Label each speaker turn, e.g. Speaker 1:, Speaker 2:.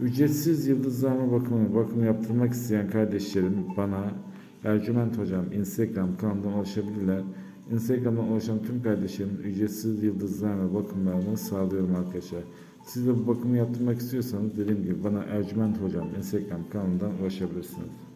Speaker 1: Ücretsiz yıldızlarma bakımı, bakım yaptırmak isteyen kardeşlerim bana Ercüment Hocam Instagram kanalından ulaşabilirler. Instagram'dan ulaşan tüm kardeşlerim ücretsiz yıldızlarma bakımlarını sağlıyorum arkadaşlar. Siz de bu bakımı yaptırmak istiyorsanız dediğim gibi bana Ercüment Hocam Instagram kanalından ulaşabilirsiniz.